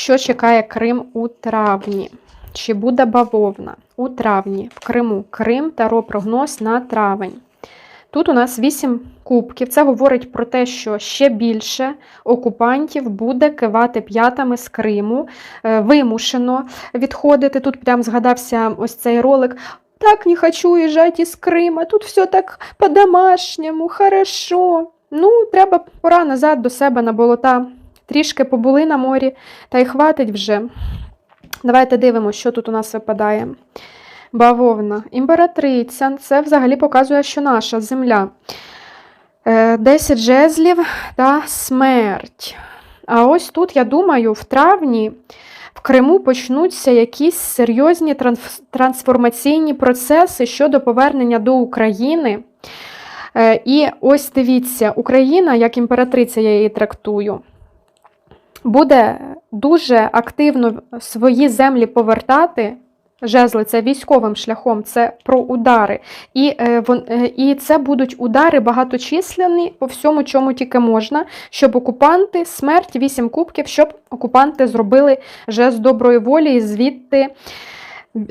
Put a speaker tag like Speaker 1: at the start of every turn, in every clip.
Speaker 1: що чекає Крим у травні? Чи буде бавовна у травні в Криму? Крим таро прогноз на травень. Тут у нас 8 кубків. Це говорить про те, що ще більше окупантів буде кивати п'ятами з Криму, е, вимушено відходити. Тут прям згадався ось цей ролик. Так не хочу уїжджати із Крима, тут все так по-домашньому, хорошо. Ну, треба пора назад до себе на болота. Трішки побули на морі, та й хватить вже. Давайте дивимося, що тут у нас випадає. Бавовна, імператриця. Це взагалі показує, що наша земля. Е, 10 жезлів та смерть. А ось тут, я думаю, в травні в Криму почнуться якісь серйозні трансформаційні процеси щодо повернення до України. Е, І ось дивіться, Україна, як імператриця, я її трактую, буде дуже активно свої землі повертати. Жезли це військовим шляхом, це про удари. І, е, е, і це будуть удари багаточисленні по всьому, чому тільки можна, щоб окупанти, смерть, вісім кубків, щоб окупанти зробили жест доброї волі і звідти.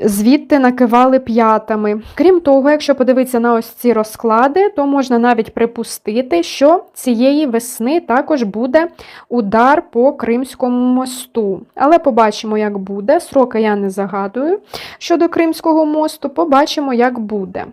Speaker 1: Звідти накивали п'ятами. Крім того, якщо подивитися на ось ці розклади, то можна навіть припустити, що цієї весни також буде удар по Кримському мосту. Але побачимо, як буде. Сроки я не загадую щодо Кримського мосту, побачимо, як буде.